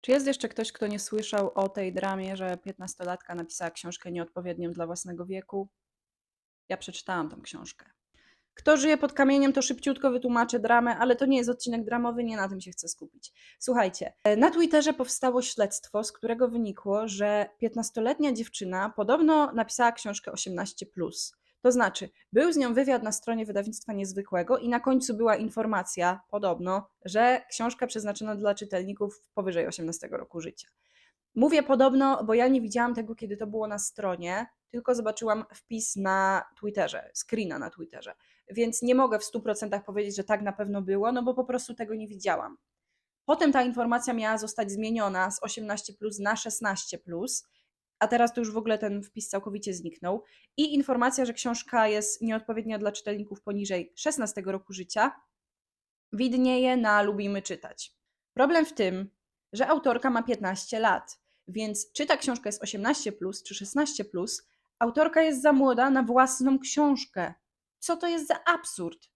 Czy jest jeszcze ktoś, kto nie słyszał o tej dramie, że piętnastolatka napisała książkę nieodpowiednią dla własnego wieku? Ja przeczytałam tą książkę. Kto żyje pod kamieniem, to szybciutko wytłumaczę dramę, ale to nie jest odcinek dramowy, nie na tym się chcę skupić. Słuchajcie, e, na Twitterze powstało śledztwo, z którego wynikło, że 15-letnia dziewczyna podobno napisała książkę 18. To znaczy, był z nią wywiad na stronie wydawnictwa niezwykłego i na końcu była informacja, podobno, że książka przeznaczona dla czytelników powyżej 18 roku życia. Mówię podobno, bo ja nie widziałam tego, kiedy to było na stronie, tylko zobaczyłam wpis na Twitterze, screena na Twitterze. Więc nie mogę w 100% powiedzieć, że tak na pewno było, no bo po prostu tego nie widziałam. Potem ta informacja miała zostać zmieniona z 18 na 16, a teraz to już w ogóle ten wpis całkowicie zniknął. I informacja, że książka jest nieodpowiednia dla czytelników poniżej 16 roku życia, widnieje na Lubimy Czytać. Problem w tym, że autorka ma 15 lat, więc czy ta książka jest 18 czy 16, autorka jest za młoda na własną książkę. Co to jest za absurd?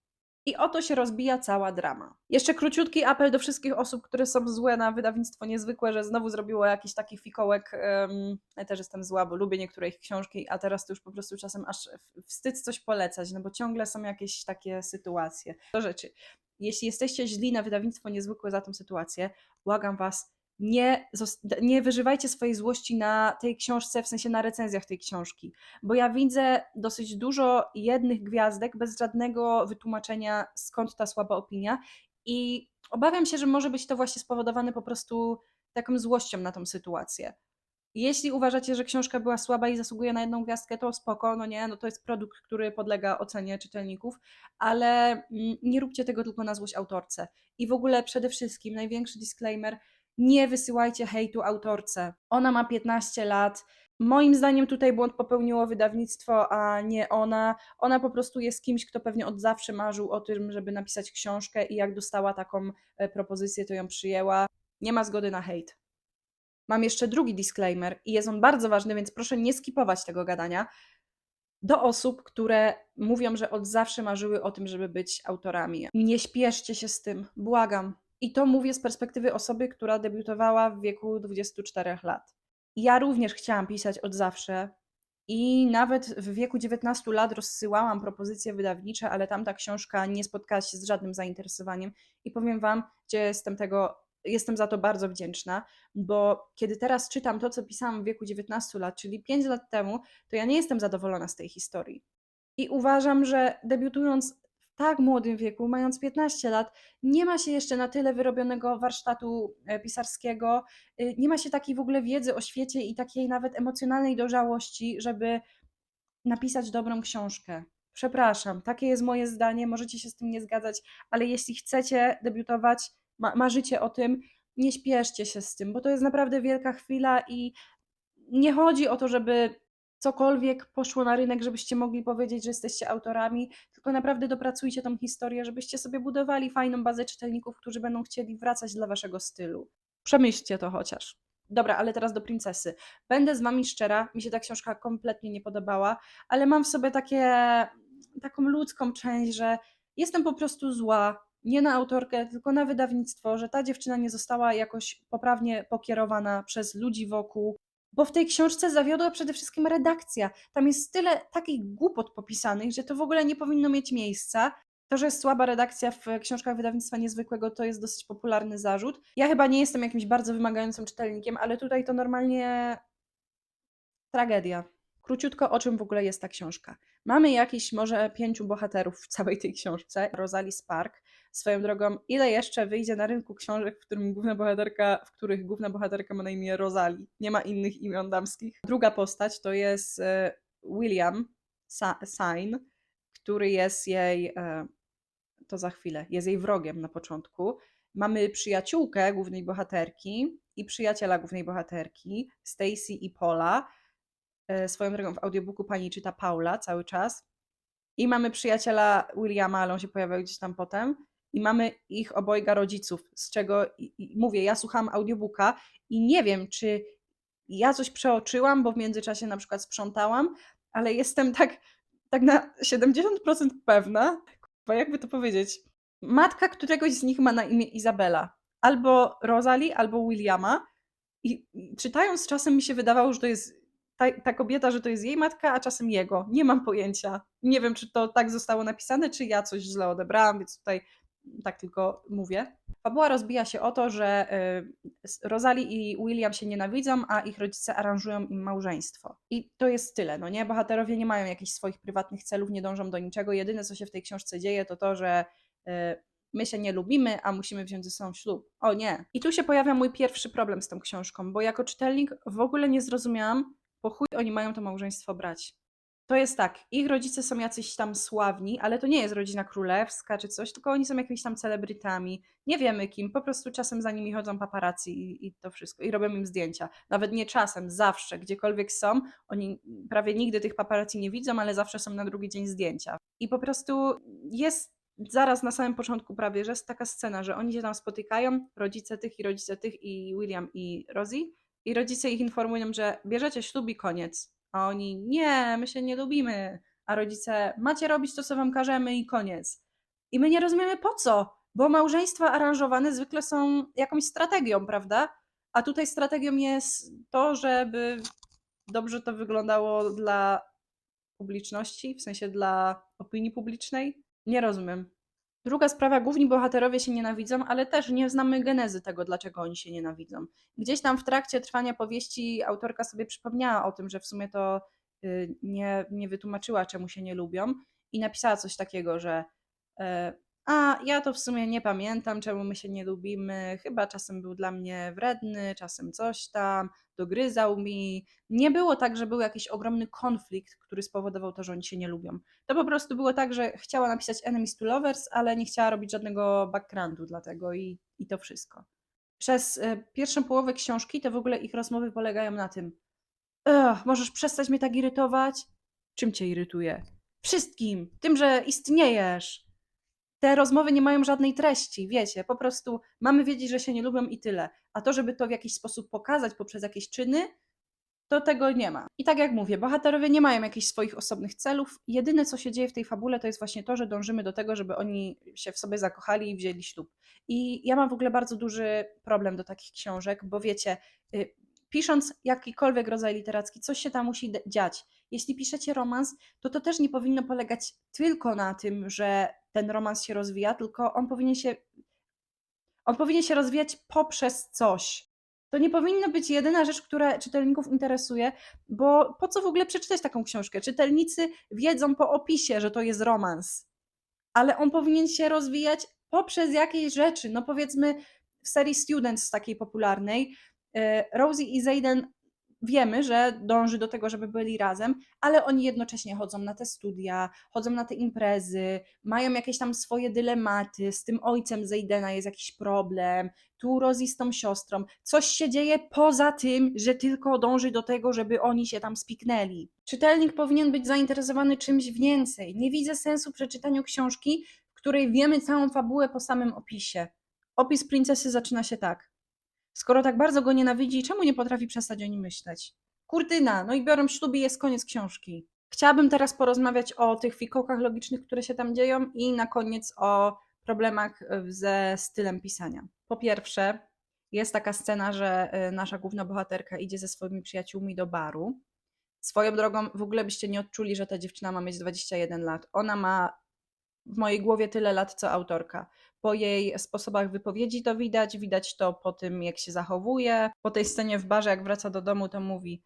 I oto się rozbija cała drama. Jeszcze króciutki apel do wszystkich osób, które są złe na wydawnictwo niezwykłe, że znowu zrobiło jakiś taki fikołek. Um, ja też jestem zła, bo lubię niektóre ich książki, a teraz to już po prostu czasem aż wstyd coś polecać, no bo ciągle są jakieś takie sytuacje. Do rzeczy. Jeśli jesteście źli na wydawnictwo niezwykłe za tą sytuację, błagam was, nie, nie wyżywajcie swojej złości na tej książce, w sensie na recenzjach tej książki, bo ja widzę dosyć dużo jednych gwiazdek bez żadnego wytłumaczenia, skąd ta słaba opinia. I obawiam się, że może być to właśnie spowodowane po prostu taką złością na tą sytuację. Jeśli uważacie, że książka była słaba i zasługuje na jedną gwiazdkę, to spoko, no nie, no to jest produkt, który podlega ocenie czytelników, ale mm, nie róbcie tego tylko na złość autorce. I w ogóle przede wszystkim największy disclaimer, nie wysyłajcie hejtu autorce. Ona ma 15 lat. Moim zdaniem tutaj błąd popełniło wydawnictwo, a nie ona. Ona po prostu jest kimś, kto pewnie od zawsze marzył o tym, żeby napisać książkę i jak dostała taką e, propozycję, to ją przyjęła. Nie ma zgody na hejt. Mam jeszcze drugi disclaimer i jest on bardzo ważny, więc proszę nie skipować tego gadania. Do osób, które mówią, że od zawsze marzyły o tym, żeby być autorami. Nie śpieszcie się z tym, błagam. I to mówię z perspektywy osoby, która debiutowała w wieku 24 lat. Ja również chciałam pisać od zawsze i nawet w wieku 19 lat rozsyłałam propozycje wydawnicze, ale tamta książka nie spotkała się z żadnym zainteresowaniem i powiem wam, gdzie jestem tego jestem za to bardzo wdzięczna, bo kiedy teraz czytam to, co pisałam w wieku 19 lat, czyli 5 lat temu, to ja nie jestem zadowolona z tej historii. I uważam, że debiutując tak młodym wieku, mając 15 lat, nie ma się jeszcze na tyle wyrobionego warsztatu e, pisarskiego, y, nie ma się takiej w ogóle wiedzy o świecie i takiej nawet emocjonalnej dojrzałości, żeby napisać dobrą książkę. Przepraszam, takie jest moje zdanie, możecie się z tym nie zgadzać, ale jeśli chcecie debiutować, ma marzycie o tym, nie śpieszcie się z tym, bo to jest naprawdę wielka chwila i nie chodzi o to, żeby cokolwiek poszło na rynek, żebyście mogli powiedzieć, że jesteście autorami, tylko naprawdę dopracujcie tą historię, żebyście sobie budowali fajną bazę czytelników, którzy będą chcieli wracać dla waszego stylu. Przemyślcie to chociaż. Dobra, ale teraz do princesy. Będę z wami szczera, mi się ta książka kompletnie nie podobała, ale mam w sobie takie, taką ludzką część, że jestem po prostu zła, nie na autorkę, tylko na wydawnictwo, że ta dziewczyna nie została jakoś poprawnie pokierowana przez ludzi wokół, bo w tej książce zawiodła przede wszystkim redakcja. Tam jest tyle takich głupot popisanych, że to w ogóle nie powinno mieć miejsca. To, że jest słaba redakcja w książkach wydawnictwa niezwykłego, to jest dosyć popularny zarzut. Ja chyba nie jestem jakimś bardzo wymagającym czytelnikiem, ale tutaj to normalnie tragedia. Króciutko, o czym w ogóle jest ta książka. Mamy jakiś może pięciu bohaterów w całej tej książce. Rosalie Spark. Swoją drogą, ile jeszcze wyjdzie na rynku książek, w, którym główna bohaterka, w których główna bohaterka ma na imię Rosalie. Nie ma innych imion damskich. Druga postać to jest e, William Sign, który jest jej, e, to za chwilę, jest jej wrogiem na początku. Mamy przyjaciółkę głównej bohaterki i przyjaciela głównej bohaterki, Stacy i Paula E, swoją drogą w audiobooku pani czyta Paula cały czas. I mamy przyjaciela Williama, ale on się pojawia gdzieś tam potem. I mamy ich obojga rodziców, z czego mówię, ja słucham audiobooka i nie wiem, czy ja coś przeoczyłam, bo w międzyczasie na przykład sprzątałam, ale jestem tak, tak na 70% pewna, bo jakby to powiedzieć, matka któregoś z nich ma na imię Izabela. Albo Rosalie, albo Williama, I i czytając czasem mi się wydawało, że to jest ta ta kobieta, że to jest jej matka, a czasem jego. Nie mam pojęcia. Nie wiem, czy to tak zostało napisane, czy ja coś źle odebrałam, więc tutaj tak tylko mówię. Fabuła rozbija się o to, że, y, Rosalie i William się nienawidzą, a ich rodzice aranżują im małżeństwo. I to jest tyle, no nie? Bohaterowie nie mają jakichś swoich prywatnych celów, nie dążą do niczego. Jedyne, co się w tej książce dzieje, to to, że, y, my się nie lubimy, a musimy wziąć ze sobą ślub. O nie! I tu się pojawia mój pierwszy problem z tą książką, bo jako czytelnik w ogóle nie zrozumiałam, po chuj oni mają to małżeństwo brać. To jest tak, ich rodzice są jacyś tam sławni, ale to nie jest rodzina królewska czy coś, tylko oni są jakimiś tam celebrytami. Nie wiemy kim, po prostu czasem za nimi chodzą paparazzi i i to wszystko i robią im zdjęcia. Nawet nie czasem, zawsze, gdziekolwiek są, oni prawie nigdy tych paparazzi nie widzą, ale zawsze są na drugi dzień zdjęcia. I po prostu jest zaraz na samym początku prawie, że jest taka scena, że oni się tam spotykają, rodzice tych i rodzice tych i William i Rosie i rodzice ich informują, że bierzecie ślub i koniec. A oni: „Nie, my się nie lubimy”, a rodzice: „Macie robić to, co wam każemy i koniec”. I my nie rozumiemy po co, bo małżeństwa aranżowane zwykle są jakąś strategią, prawda? A tutaj strategią jest to, żeby dobrze to wyglądało dla publiczności, w sensie dla opinii publicznej. Nie rozumiem. Druga sprawa, główni bohaterowie się nienawidzą, ale też nie znamy genezy tego, dlaczego oni się nienawidzą. Gdzieś tam w trakcie trwania powieści autorka sobie przypomniała o tym, że w sumie to, y, nie nie wytłumaczyła, czemu się nie lubią i napisała coś takiego, że, y: „A, ja to w sumie nie pamiętam, czemu my się nie lubimy. Chyba czasem był dla mnie wredny, czasem coś tam, dogryzał mi”. Nie było tak, że był jakiś ogromny konflikt, który spowodował to, że oni się nie lubią. To po prostu było tak, że chciała napisać enemies to lovers, ale nie chciała robić żadnego backgroundu dla tego i i to wszystko. Przez, y, pierwszą połowę książki to w ogóle ich rozmowy polegają na tym: „Ugh, możesz przestać mnie tak irytować?” „Czym cię irytuje?” „Wszystkim! Tym, że istniejesz!” Te rozmowy nie mają żadnej treści, wiecie, po prostu mamy wiedzieć, że się nie lubią i tyle. A to, żeby to w jakiś sposób pokazać poprzez jakieś czyny, to tego nie ma. I tak jak mówię, bohaterowie nie mają jakichś swoich osobnych celów. Jedyne, co się dzieje w tej fabule, to jest właśnie to, że dążymy do tego, żeby oni się w sobie zakochali i wzięli ślub. I ja mam w ogóle bardzo duży problem do takich książek, bo wiecie, y, pisząc jakikolwiek rodzaj literacki, coś się tam musi dziać. Jeśli piszecie romans, to to też nie powinno polegać tylko na tym, że ten romans się rozwija, tylko on powinien się on powinien się rozwijać poprzez coś. To nie powinna być jedyna rzecz, która czytelników interesuje, bo po co w ogóle przeczytać taką książkę? Czytelnicy wiedzą po opisie, że to jest romans, ale on powinien się rozwijać poprzez jakieś rzeczy. No powiedzmy w serii Students takiej popularnej, Rosie i Zayden wiemy, że dąży do tego, żeby byli razem, ale oni jednocześnie chodzą na te studia, chodzą na te imprezy, mają jakieś tam swoje dylematy, z tym ojcem Zaydena jest jakiś problem, tu Rosie z tą siostrą. Coś się dzieje poza tym, że tylko dąży do tego, żeby oni się tam spiknęli. Czytelnik powinien być zainteresowany czymś więcej. Nie widzę sensu przeczytaniu książki, w której wiemy całą fabułę po samym opisie. Opis princesy zaczyna się tak: „Skoro tak bardzo go nienawidzi, czemu nie potrafi przestać o nim myśleć?” Kurtyna, no i biorą ślub i jest koniec książki. Chciałabym teraz porozmawiać o tych fikołkach logicznych, które się tam dzieją i na koniec o problemach, y, ze stylem pisania. Po pierwsze, jest taka scena, że, y, nasza główna bohaterka idzie ze swoimi przyjaciółmi do baru. Swoją drogą w ogóle byście nie odczuli, że ta dziewczyna ma mieć 21 lat. Ona ma w mojej głowie tyle lat, co autorka. Po jej sposobach wypowiedzi to widać, widać to po tym, jak się zachowuje. Po tej scenie w barze, jak wraca do domu, to mówi: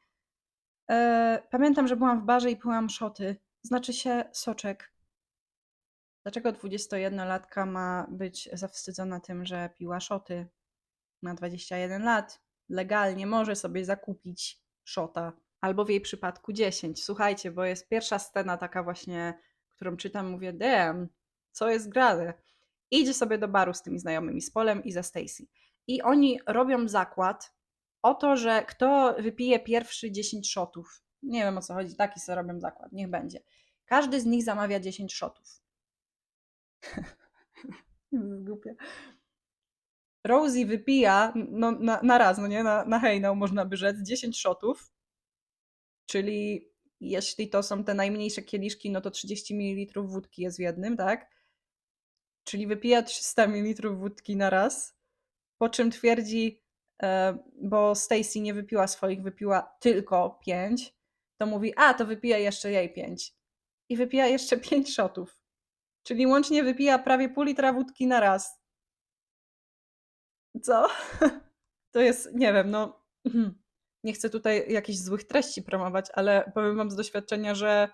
„Eee, pamiętam, że byłam w barze i piłam szoty, znaczy się soczek”. Dlaczego dwudziestojedienolatka ma być zawstydzona tym, że piła szoty? Ma 21 lat, legalnie może sobie zakupić szota, albo w jej przypadku 10. Słuchajcie, bo jest pierwsza scena taka właśnie, którą czytam, mówię: „Damn, co jest grane?” Idzie sobie do baru z tymi znajomymi, z Polem i ze Stacy. I oni robią zakład o to, że kto wypije pierwszy 10 szotów. Nie wiem, o co chodzi, taki sobie robią zakład, niech będzie. Każdy z nich zamawia 10 szotów. Głupie. Rosie wypija, no na na raz, no nie, na na hejnał można by rzec, 10 szotów. Czyli jeśli to są te najmniejsze kieliszki, no to 30 mililitrów wódki jest w jednym, tak? Czyli wypija 300 mililitrów wódki na raz, po czym twierdzi: e, bo Stacy nie wypiła swoich, wypiła tylko pięć, to mówi, a to wypija jeszcze jej pięć. I wypija jeszcze pięć shotów. Czyli łącznie wypija prawie pół litra wódki na raz. Co? To jest, nie wiem, no. Nie chcę tutaj jakichś złych treści promować, ale powiem wam z doświadczenia, że.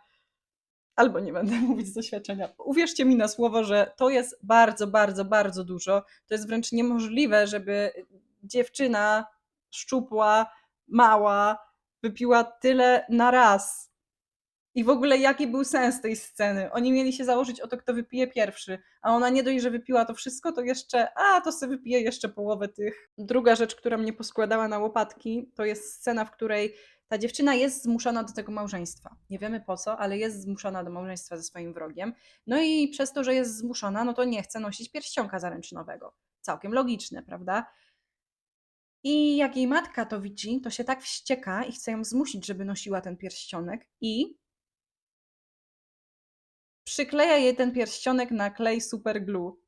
Albo nie będę mówić z doświadczenia. Uwierzcie mi na słowo, że to jest bardzo, bardzo, bardzo dużo. To jest wręcz niemożliwe, żeby dziewczyna szczupła, mała, wypiła tyle na raz. I w ogóle jaki był sens tej sceny? Oni mieli się założyć o to, kto wypije pierwszy, a ona nie dość, że wypiła to wszystko, to jeszcze, a to sobie wypije jeszcze połowę tych. Druga rzecz, która mnie poskładała na łopatki, to jest scena, w której ta dziewczyna jest zmuszona do tego małżeństwa. Nie wiemy po co, ale jest zmuszona do małżeństwa ze swoim wrogiem. No i przez to, że jest zmuszona, no to nie chce nosić pierścionka zaręczynowego. Całkiem logiczne, prawda? I jak jej matka to widzi, to się tak wścieka i chce ją zmusić, żeby nosiła ten pierścionek i przykleja jej ten pierścionek na klej super glue.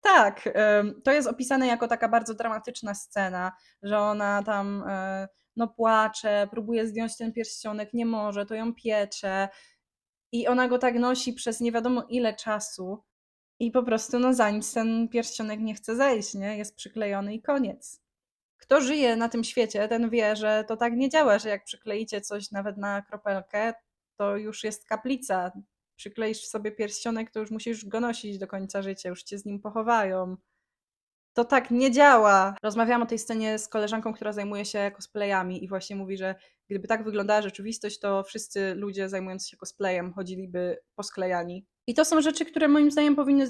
Tak, to jest opisane jako taka bardzo dramatyczna scena, że ona tam e, no płacze, próbuje zdjąć ten pierścionek, nie może, to ją piecze i ona go tak nosi przez nie wiadomo ile czasu i po prostu no za nic ten pierścionek nie chce zejść, nie? Jest przyklejony i koniec. Kto żyje na tym świecie, ten wie, że to tak nie działa, że jak przykleicie coś nawet na kropelkę, to już jest kaplica. Przykleisz sobie pierścionek, to już musisz go nosić do końca życia, już cię z nim pochowają. To tak nie działa. Rozmawiałam o tej scenie z koleżanką, która zajmuje się cosplayami i właśnie mówi, że gdyby tak wyglądała rzeczywistość, to wszyscy ludzie zajmujący się cosplayem chodziliby posklejani. I to są rzeczy, które moim zdaniem powinny,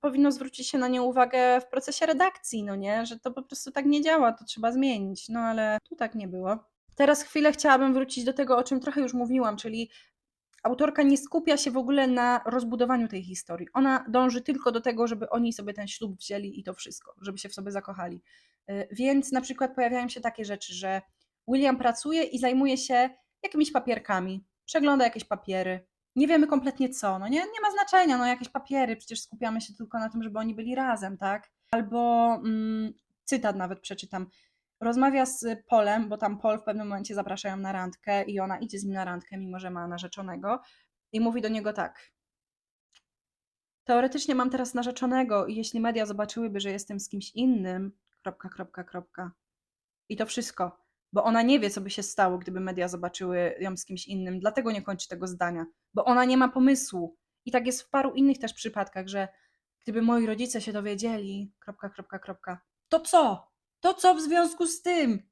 powinno zwrócić się na nie uwagę w procesie redakcji, no nie? Że to po prostu tak nie działa, to trzeba zmienić. No ale tu tak nie było. Teraz chwilę chciałabym wrócić do tego, o czym trochę już mówiłam, czyli autorka nie skupia się w ogóle na rozbudowaniu tej historii. Ona dąży tylko do tego, żeby oni sobie ten ślub wzięli i to wszystko, żeby się w sobie zakochali. Y, Więc na przykład pojawiają się takie rzeczy, że William pracuje i zajmuje się jakimiś papierkami, przegląda jakieś papiery. Nie wiemy kompletnie co, no nie, nie ma znaczenia, no jakieś papiery, przecież skupiamy się tylko na tym, żeby oni byli razem, tak? Albo mm, cytat nawet przeczytam. Rozmawia z Polem, bo tam Pol w pewnym momencie zapraszają na randkę i ona idzie z nim na randkę, mimo że ma narzeczonego i mówi do niego tak. Teoretycznie mam teraz narzeczonego i jeśli media zobaczyłyby, że jestem z kimś innym, kropka, kropka, kropka. I to wszystko, bo ona nie wie, co by się stało, gdyby media zobaczyły ją z kimś innym, dlatego nie kończy tego zdania, bo ona nie ma pomysłu. I tak jest w paru innych też przypadkach, że gdyby moi rodzice się dowiedzieli, kropka, kropka, kropka, to co? To co w związku z tym?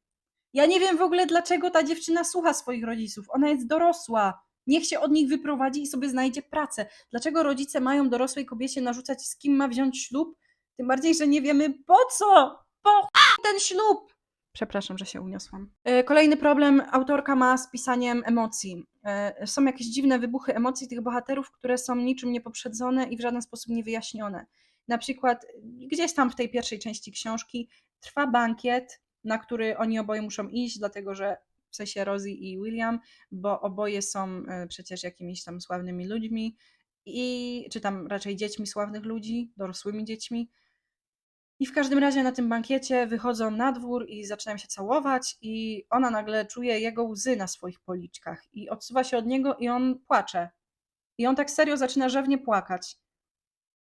Ja nie wiem w ogóle, dlaczego ta dziewczyna słucha swoich rodziców. Ona jest dorosła. Niech się od nich wyprowadzi i sobie znajdzie pracę. Dlaczego rodzice mają dorosłej kobiecie narzucać, z kim ma wziąć ślub? Tym bardziej, że nie wiemy po co? Po ten ślub? Przepraszam, że się uniosłam. E, Kolejny problem autorka ma z pisaniem emocji. E, Są jakieś dziwne wybuchy emocji tych bohaterów, które są niczym niepoprzedzone i w żaden sposób niewyjaśnione. Na przykład gdzieś tam w tej pierwszej części książki trwa bankiet, na który oni oboje muszą iść, dlatego że w sensie Rosie i William, bo oboje są e, przecież jakimiś tam sławnymi ludźmi i czy tam raczej dziećmi sławnych ludzi, dorosłymi dziećmi. I w każdym razie na tym bankiecie wychodzą na dwór i zaczynają się całować, i ona nagle czuje jego łzy na swoich policzkach i odsuwa się od niego i on płacze. I on tak serio zaczyna rzewnie płakać.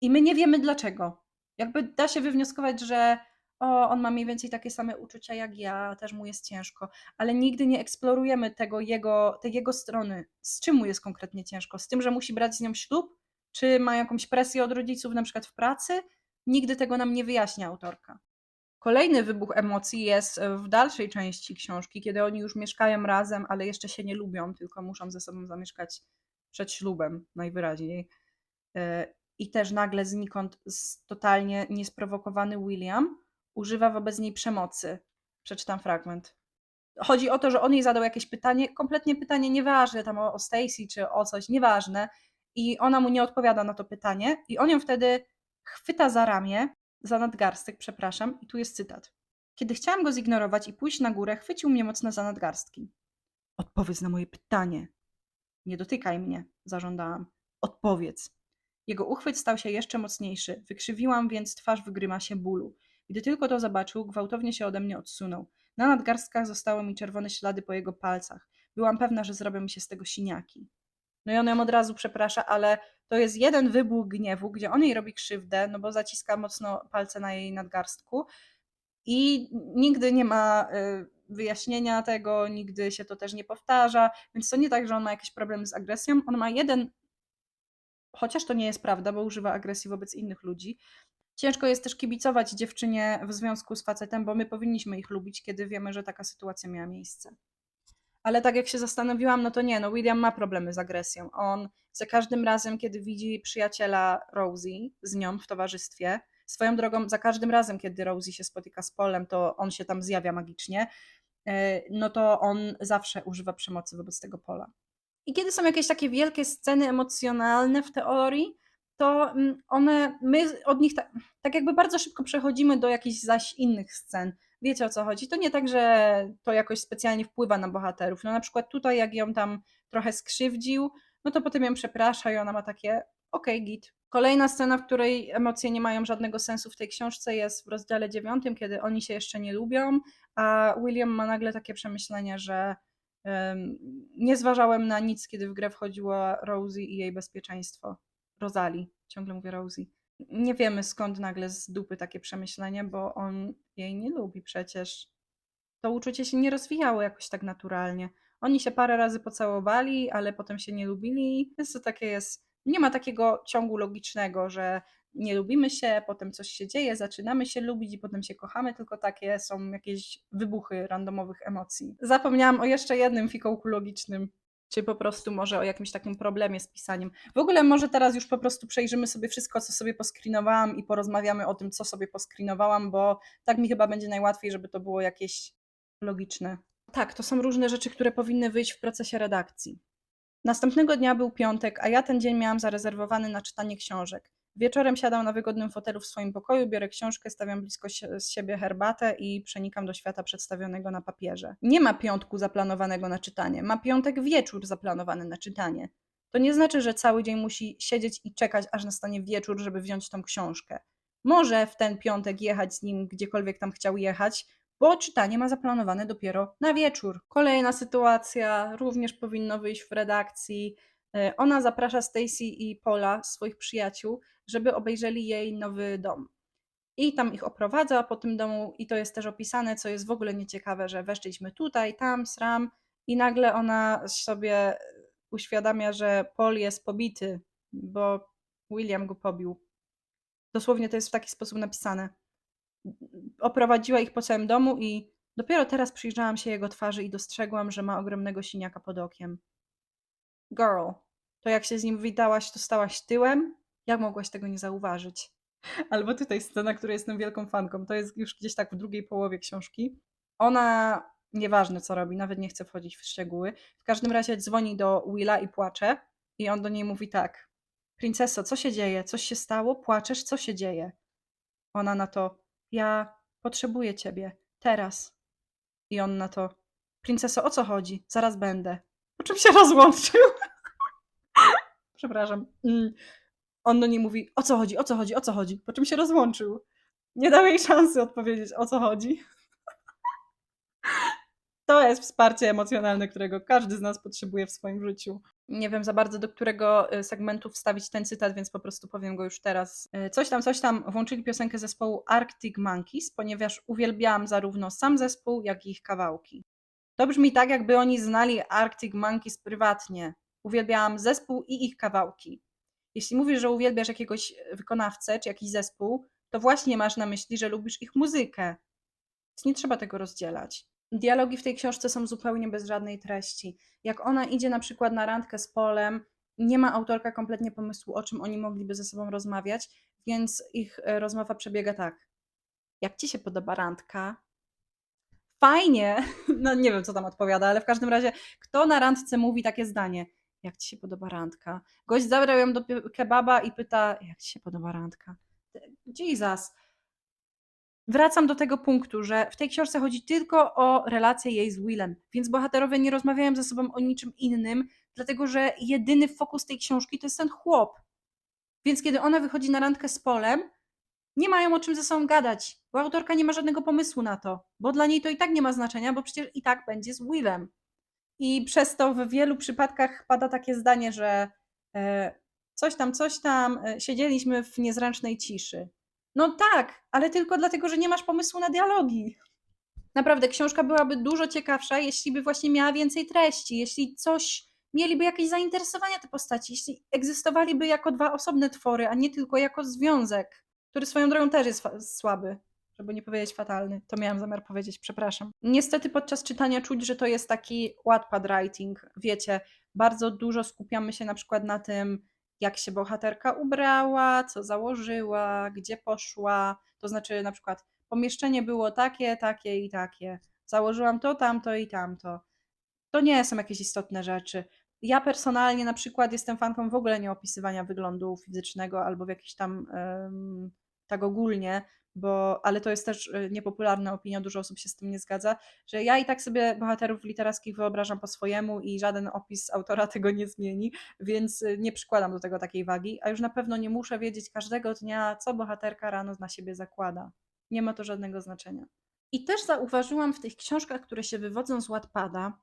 I my nie wiemy dlaczego. Jakby da się wywnioskować, że o, on ma mniej więcej takie same uczucia jak ja, też mu jest ciężko, ale nigdy nie eksplorujemy tego jego, tej jego strony. Z czym mu jest konkretnie ciężko? Z tym, że musi brać z nią ślub? Czy ma jakąś presję od rodziców, na przykład w pracy? Nigdy tego nam nie wyjaśnia autorka. Kolejny wybuch emocji jest w dalszej części książki, kiedy oni już mieszkają razem, ale jeszcze się nie lubią, tylko muszą ze sobą zamieszkać przed ślubem najwyraźniej. E, I też nagle znikąd totalnie niesprowokowany William używa wobec niej przemocy. Przeczytam fragment. Chodzi o to, że on jej zadał jakieś pytanie, kompletnie pytanie nieważne, tam o, o Stacy czy o coś, nieważne. I ona mu nie odpowiada na to pytanie, i on ją wtedy chwyta za ramię, za nadgarstek, przepraszam, i tu jest cytat. Kiedy chciałam go zignorować i pójść na górę, chwycił mnie mocno za nadgarstki. Odpowiedz na moje pytanie. Nie dotykaj mnie, zażądałam. Odpowiedz. Jego uchwyt stał się jeszcze mocniejszy. Wykrzywiłam więc twarz w grymasie bólu. Gdy tylko to zobaczył, gwałtownie się ode mnie odsunął. Na nadgarstkach zostały mi czerwone ślady po jego palcach. Byłam pewna, że zrobią mi się z tego siniaki. No i on ją od razu przeprasza, ale to jest jeden wybuch gniewu, gdzie on jej robi krzywdę, no bo zaciska mocno palce na jej nadgarstku i nigdy nie ma y, wyjaśnienia tego, nigdy się to też nie powtarza, więc to nie tak, że on ma jakieś problemy z agresją, on ma jeden, chociaż to nie jest prawda, bo używa agresji wobec innych ludzi. Ciężko jest też kibicować dziewczynie w związku z facetem, bo my powinniśmy ich lubić, kiedy wiemy, że taka sytuacja miała miejsce. Ale tak jak się zastanowiłam, no to nie, no William ma problemy z agresją. On za każdym razem, kiedy widzi przyjaciela Rosie z nią w towarzystwie, swoją drogą, za każdym razem, kiedy Rosie się spotyka z Polem, to on się tam zjawia magicznie, e, no to on zawsze używa przemocy wobec tego Pola. I kiedy są jakieś takie wielkie sceny emocjonalne w teorii, to mm, one, my od nich tak, tak jakby bardzo szybko przechodzimy do jakichś zaś innych scen. Wiecie o co chodzi? To nie tak, że to jakoś specjalnie wpływa na bohaterów. No na przykład tutaj, jak ją tam trochę skrzywdził, no to potem ją przeprasza i ona ma takie, okej, git. Kolejna scena, w której emocje nie mają żadnego sensu w tej książce, jest w rozdziale dziewiątym, kiedy oni się jeszcze nie lubią, a William ma nagle takie przemyślenie, że um, nie zważałem na nic, kiedy w grę wchodziła Rosie i jej bezpieczeństwo. Rosalie, ciągle mówię Rosie. Nie wiemy skąd nagle z dupy takie przemyślenie, bo on jej nie lubi przecież. To uczucie się nie rozwijało jakoś tak naturalnie. Oni się parę razy pocałowali, ale potem się nie lubili, więc to takie jest. Nie ma takiego ciągu logicznego, że nie lubimy się, potem coś się dzieje, zaczynamy się lubić i potem się kochamy, tylko takie są jakieś wybuchy randomowych emocji. Zapomniałam o jeszcze jednym fikołku logicznym czy po prostu może o jakimś takim problemie z pisaniem. W ogóle może teraz już po prostu przejrzymy sobie wszystko, co sobie poskrinowałam i porozmawiamy o tym, co sobie poskrinowałam, bo tak mi chyba będzie najłatwiej, żeby to było jakieś logiczne. Tak, to są różne rzeczy, które powinny wyjść w procesie redakcji. Następnego dnia był piątek, a ja ten dzień miałam zarezerwowany na czytanie książek. Wieczorem siadam na wygodnym fotelu w swoim pokoju, biorę książkę, stawiam blisko z siebie herbatę i przenikam do świata przedstawionego na papierze. Nie ma piątku zaplanowanego na czytanie, ma piątek wieczór zaplanowany na czytanie. To nie znaczy, że cały dzień musi siedzieć i czekać, aż nastanie wieczór, żeby wziąć tą książkę. Może w ten piątek jechać z nim gdziekolwiek tam chciał jechać, bo czytanie ma zaplanowane dopiero na wieczór. Kolejna sytuacja również powinno wyjść w redakcji. E, ona zaprasza Stacy i Paula, swoich przyjaciół, żeby obejrzeli jej nowy dom. I tam ich oprowadza po tym domu, i to jest też opisane, co jest w ogóle nieciekawe, że weszliśmy tutaj, tam, sram, i nagle ona sobie uświadamia, że Paul jest pobity, bo William go pobił. Dosłownie to jest w taki sposób napisane. Oprowadziła ich po całym domu i dopiero teraz przyjrzałam się jego twarzy i dostrzegłam, że ma ogromnego siniaka pod okiem. Girl, to jak się z nim witałaś, to stałaś tyłem? Jak mogłaś tego nie zauważyć? Albo tutaj scena, której jestem wielką fanką. To jest już gdzieś tak w drugiej połowie książki. Ona, nieważne co robi, nawet nie chce wchodzić w szczegóły. W każdym razie dzwoni do Willa i płacze. I on do niej mówi tak. Princeso, co się dzieje? Coś się stało? Płaczesz? Co się dzieje? Ona na to. Ja potrzebuję ciebie. Teraz. I on na to. Princeso, o co chodzi? Zaraz będę. Po czym się rozłączył. Przepraszam. Mm. On do niej mówi, o co chodzi, o co chodzi, o co chodzi, po czym się rozłączył. Nie dał jej szansy odpowiedzieć, o co chodzi. To jest wsparcie emocjonalne, którego każdy z nas potrzebuje w swoim życiu. Nie wiem za bardzo, do którego y, segmentu wstawić ten cytat, więc po prostu powiem go już teraz. Y, coś tam, coś tam włączyli piosenkę zespołu Arctic Monkeys, ponieważ uwielbiałam zarówno sam zespół, jak i ich kawałki. To brzmi tak, jakby oni znali Arctic Monkeys prywatnie. Uwielbiałam zespół i ich kawałki. Jeśli mówisz, że uwielbiasz jakiegoś wykonawcę czy jakiś zespół, to właśnie masz na myśli, że lubisz ich muzykę. Więc nie trzeba tego rozdzielać. Dialogi w tej książce są zupełnie bez żadnej treści. Jak ona idzie na przykład na randkę z Polem, nie ma autorka kompletnie pomysłu, o czym oni mogliby ze sobą rozmawiać, więc ich e, rozmowa przebiega tak. Jak ci się podoba randka? Fajnie! No nie wiem, co tam odpowiada, ale w każdym razie, kto na randce mówi takie zdanie? jak ci się podoba randka? Gość zabrał ją do kebaba i pyta, jak ci się podoba randka? Jesus. Wracam do tego punktu, że w tej książce chodzi tylko o relację jej z Willem, więc bohaterowie nie rozmawiają ze sobą o niczym innym, dlatego że jedyny fokus tej książki to jest ten chłop. Więc kiedy ona wychodzi na randkę z Polem, nie mają o czym ze sobą gadać, bo autorka nie ma żadnego pomysłu na to, bo dla niej to i tak nie ma znaczenia, bo przecież i tak będzie z Willem. I przez to w wielu przypadkach pada takie zdanie, że e, coś tam, coś tam, e, siedzieliśmy w niezręcznej ciszy. No tak, ale tylko dlatego, że nie masz pomysłu na dialogi. Naprawdę, książka byłaby dużo ciekawsza, jeśli by właśnie miała więcej treści, jeśli coś, mieliby jakieś zainteresowania te postaci, jeśli egzystowaliby jako dwa osobne twory, a nie tylko jako związek, który swoją drogą też jest słaby, żeby nie powiedzieć fatalny. To miałam zamiar powiedzieć, przepraszam. Niestety podczas czytania czuć, że to jest taki Wattpad writing, wiecie, bardzo dużo skupiamy się na przykład na tym, jak się bohaterka ubrała, co założyła, gdzie poszła, to znaczy na przykład pomieszczenie było takie, takie i takie. Założyłam to, tamto i tamto. To nie są jakieś istotne rzeczy. Ja personalnie na przykład jestem fanką w ogóle nie opisywania wyglądu fizycznego albo w jakiś tam em, tak ogólnie, bo, ale to jest też y, niepopularna opinia, dużo osób się z tym nie zgadza, że ja i tak sobie bohaterów literackich wyobrażam po swojemu i żaden opis autora tego nie zmieni, więc y, nie przykładam do tego takiej wagi, a już na pewno nie muszę wiedzieć każdego dnia, co bohaterka rano na siebie zakłada. Nie ma to żadnego znaczenia. I też zauważyłam w tych książkach, które się wywodzą z Wattpada,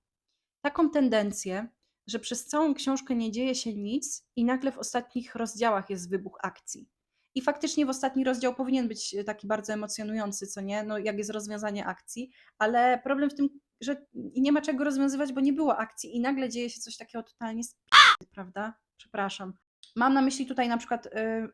taką tendencję, że przez całą książkę nie dzieje się nic i nagle w ostatnich rozdziałach jest wybuch akcji. I faktycznie w ostatni rozdział powinien być taki bardzo emocjonujący, co nie? No, jak jest rozwiązanie akcji, ale problem w tym, że nie ma czego rozwiązywać, bo nie było akcji i nagle dzieje się coś takiego totalnie sp... prawda? Przepraszam. Mam na myśli tutaj na przykład y,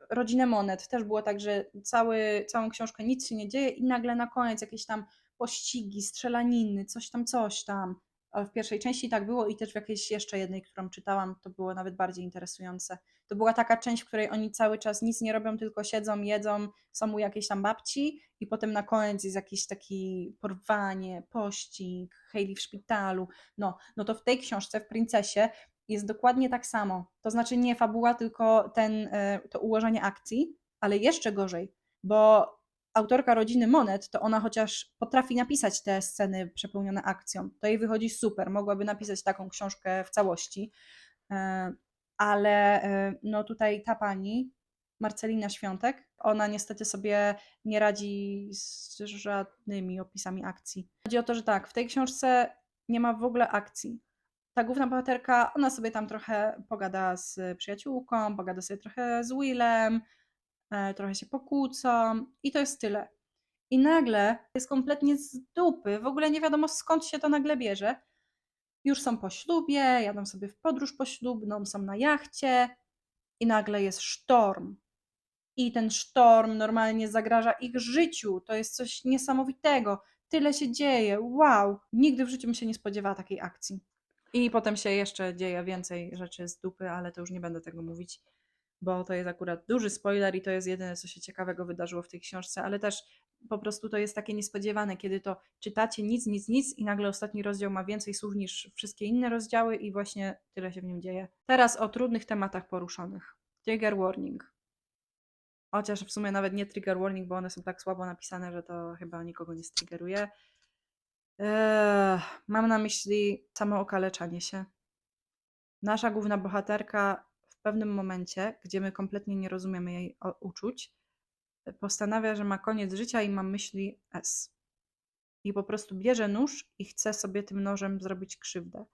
rodzinę Monet. Też było tak, że cały, całą książkę nic się nie dzieje i nagle na koniec jakieś tam pościgi, strzelaniny, coś tam, coś tam. W pierwszej części tak było i też w jakiejś jeszcze jednej, którą czytałam, to było nawet bardziej interesujące. To była taka część, w której oni cały czas nic nie robią, tylko siedzą, jedzą, są u jakiejś tam babci i potem na koniec jest jakieś taki porwanie, pościg, Hayley w szpitalu. No, no to w tej książce, w Princesie, jest dokładnie tak samo. To znaczy nie fabuła, tylko ten, e, to ułożenie akcji, ale jeszcze gorzej, bo autorka rodziny Monet, to ona chociaż potrafi napisać te sceny przepełnione akcją. To jej wychodzi super. Mogłaby napisać taką książkę w całości. E, Ale e, no tutaj ta pani, Marcelina Świątek, ona niestety sobie nie radzi z żadnymi opisami akcji. Chodzi o to, że tak, w tej książce nie ma w ogóle akcji. Ta główna bohaterka, ona sobie tam trochę pogada z przyjaciółką, pogada sobie trochę z Willem, trochę się pokłócą i to jest tyle. I nagle jest kompletnie z dupy, w ogóle nie wiadomo skąd się to nagle bierze. Już są po ślubie, jadą sobie w podróż poślubną, są na jachcie i nagle jest sztorm. I ten sztorm normalnie zagraża ich życiu. To jest coś niesamowitego. Tyle się dzieje. Wow! Nigdy w życiu bym się nie spodziewała takiej akcji. I potem się jeszcze dzieje więcej rzeczy z dupy, ale to już nie będę tego mówić, bo to jest akurat duży spoiler i to jest jedyne, co się ciekawego wydarzyło w tej książce, ale też po prostu to jest takie niespodziewane, kiedy to czytacie nic, nic, nic i nagle ostatni rozdział ma więcej słów niż wszystkie inne rozdziały i właśnie tyle się w nim dzieje. Teraz o trudnych tematach poruszonych. Trigger warning. Chociaż w sumie nawet nie trigger warning, bo one są tak słabo napisane, że to chyba nikogo nie striggeruje. Eee, mam na myśli samo okaleczanie się. Nasza główna bohaterka pewnym momencie, gdzie my kompletnie nie rozumiemy jej uczuć, postanawia, że ma koniec życia i ma myśli S. I po prostu bierze nóż i chce sobie tym nożem zrobić krzywdę.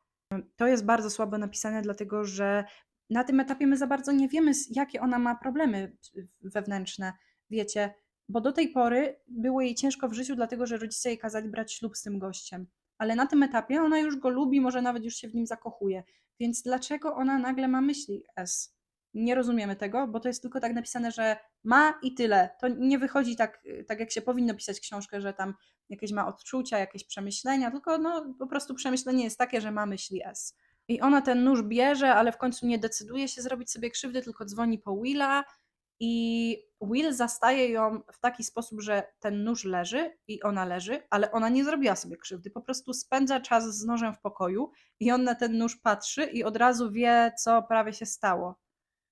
To jest bardzo słabo napisane, dlatego że na tym etapie my za bardzo nie wiemy, jakie ona ma problemy wewnętrzne. Wiecie, bo do tej pory było jej ciężko w życiu, dlatego że rodzice jej kazali brać ślub z tym gościem. Ale na tym etapie ona już go lubi, może nawet już się w nim zakochuje. Więc dlaczego ona nagle ma myśli S? Nie rozumiemy tego, bo to jest tylko tak napisane, że ma i tyle. To nie wychodzi tak, tak jak się powinno pisać książkę, że tam jakieś ma odczucia, jakieś przemyślenia, tylko no, po prostu przemyślenie jest takie, że ma myśli S. I ona ten nóż bierze, ale w końcu nie decyduje się zrobić sobie krzywdy, tylko dzwoni po Willa i Will zastaje ją w taki sposób, że ten nóż leży i ona leży, ale ona nie zrobiła sobie krzywdy. Po prostu spędza czas z nożem w pokoju i on na ten nóż patrzy i od razu wie, co prawie się stało.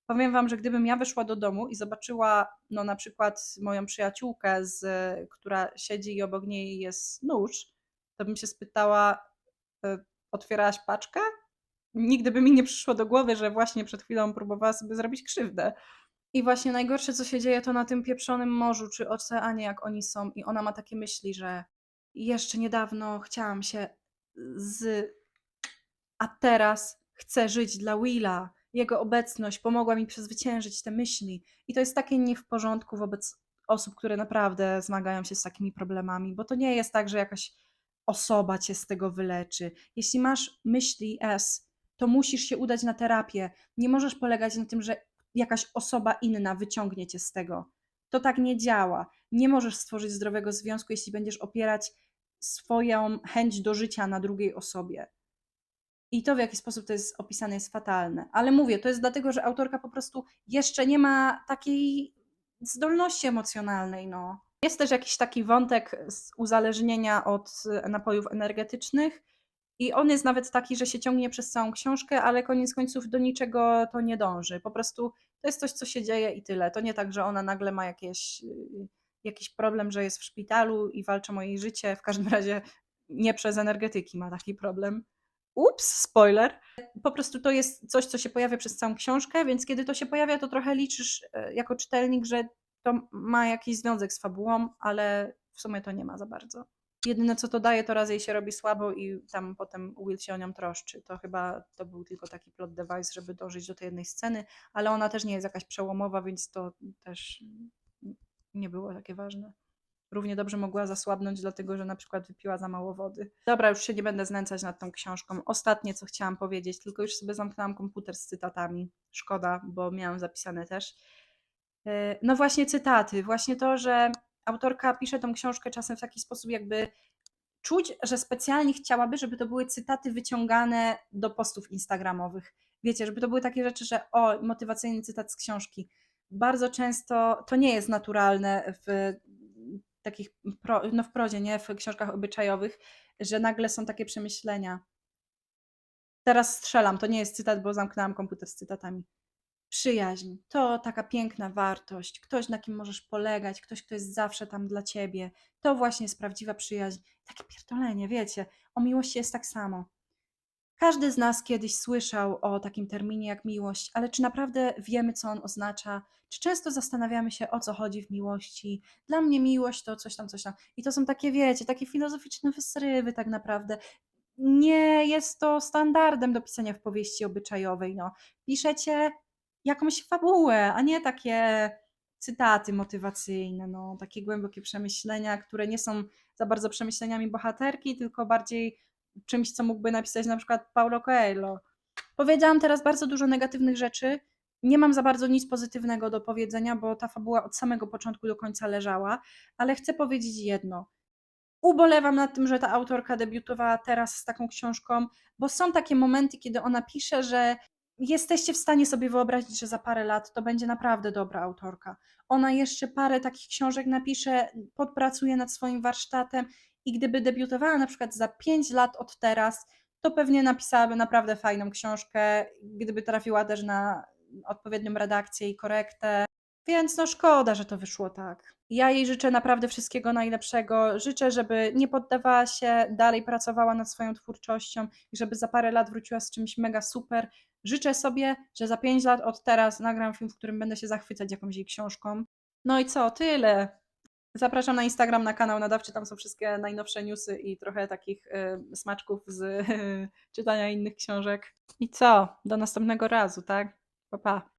Powiem wam, że gdybym ja wyszła do domu i zobaczyła, no na przykład moją przyjaciółkę, z, która siedzi i obok niej jest nóż, to bym się spytała, e, otwierałaś paczkę? Nigdy by mi nie przyszło do głowy, że właśnie przed chwilą próbowała sobie zrobić krzywdę. I właśnie najgorsze, co się dzieje, to na tym pieprzonym morzu czy oceanie, jak oni są, i ona ma takie myśli, że jeszcze niedawno chciałam się z. A teraz chcę żyć dla Willa. Jego obecność pomogła mi przezwyciężyć te myśli. I to jest takie nie w porządku wobec osób, które naprawdę zmagają się z takimi problemami, bo to nie jest tak, że jakaś osoba cię z tego wyleczy. Jeśli masz myśli S, to musisz się udać na terapię. Nie możesz polegać na tym, że jakaś osoba inna wyciągnie cię z tego. To tak nie działa. Nie możesz stworzyć zdrowego związku, jeśli będziesz opierać swoją chęć do życia na drugiej osobie. I to, w jaki sposób to jest opisane, jest fatalne. Ale mówię, to jest dlatego, że autorka po prostu jeszcze nie ma takiej zdolności emocjonalnej. No. Jest też jakiś taki wątek z uzależnienia od napojów energetycznych. I on jest nawet taki, że się ciągnie przez całą książkę, ale koniec końców do niczego to nie dąży. Po prostu to jest coś, co się dzieje i tyle. To nie tak, że ona nagle ma jakieś, y, jakiś problem, że jest w szpitalu i walczy o jej życie. W każdym razie nie przez energetyki ma taki problem. Ups, spoiler. Po prostu to jest coś, co się pojawia przez całą książkę, więc kiedy to się pojawia, to trochę liczysz e, jako czytelnik, że to ma jakiś związek z fabułą, ale w sumie to nie ma za bardzo. Jedyne co to daje, to raz jej się robi słabo i tam potem Will się o nią troszczy. To chyba to był tylko taki plot device, żeby dożyć do tej jednej sceny, ale ona też nie jest jakaś przełomowa, więc to też nie było takie ważne. Równie dobrze mogła zasłabnąć, dlatego że na przykład wypiła za mało wody. Dobra, już się nie będę znęcać nad tą książką. Ostatnie, co chciałam powiedzieć, tylko już sobie zamknęłam komputer z cytatami. Szkoda, bo miałam zapisane też. Yy, No właśnie cytaty, właśnie to, że autorka pisze tą książkę czasem w taki sposób, jakby czuć, że specjalnie chciałaby, żeby to były cytaty wyciągane do postów instagramowych. Wiecie, żeby to były takie rzeczy, że o, motywacyjny cytat z książki. Bardzo często to nie jest naturalne w takich, pro, no w prozie, nie, w książkach obyczajowych, że nagle są takie przemyślenia. Teraz strzelam, to nie jest cytat, bo zamknęłam komputer z cytatami. Przyjaźń to taka piękna wartość, ktoś, na kim możesz polegać, ktoś, kto jest zawsze tam dla ciebie. To właśnie jest prawdziwa przyjaźń. Takie pierdolenie, wiecie, o miłości jest tak samo. Każdy z nas kiedyś słyszał o takim terminie jak miłość, ale czy naprawdę wiemy, co on oznacza? Czy często zastanawiamy się, o co chodzi w miłości? Dla mnie miłość to coś tam, coś tam. I to są takie, wiecie, takie filozoficzne wysrywy tak naprawdę. Nie jest to standardem do pisania w powieści obyczajowej. No. Piszecie jakąś fabułę, a nie takie cytaty motywacyjne, no, takie głębokie przemyślenia, które nie są za bardzo przemyśleniami bohaterki, tylko bardziej czymś, co mógłby napisać na przykład Paulo Coelho. Powiedziałam teraz bardzo dużo negatywnych rzeczy. Nie mam za bardzo nic pozytywnego do powiedzenia, bo ta fabuła od samego początku do końca leżała, ale chcę powiedzieć jedno. Ubolewam nad tym, że ta autorka debiutowała teraz z taką książką, bo są takie momenty, kiedy ona pisze, że jesteście w stanie sobie wyobrazić, że za parę lat to będzie naprawdę dobra autorka. Ona jeszcze parę takich książek napisze, podpracuje nad swoim warsztatem i gdyby debiutowała na przykład za 5 lat od teraz, to pewnie napisałaby naprawdę fajną książkę, gdyby trafiła też na odpowiednią redakcję i korektę. Więc no szkoda, że to wyszło tak. Ja jej życzę naprawdę wszystkiego najlepszego. Życzę, żeby nie poddawała się, dalej pracowała nad swoją twórczością i żeby za parę lat wróciła z czymś mega super. Życzę sobie, że za 5 lat od teraz nagram film, w którym będę się zachwycać jakąś jej książką. No i co, tyle. Zapraszam na Instagram, na kanał nadawczy, tam są wszystkie najnowsze newsy i trochę takich y, smaczków z czytania innych książek. I co? Do następnego razu, tak? Pa, pa.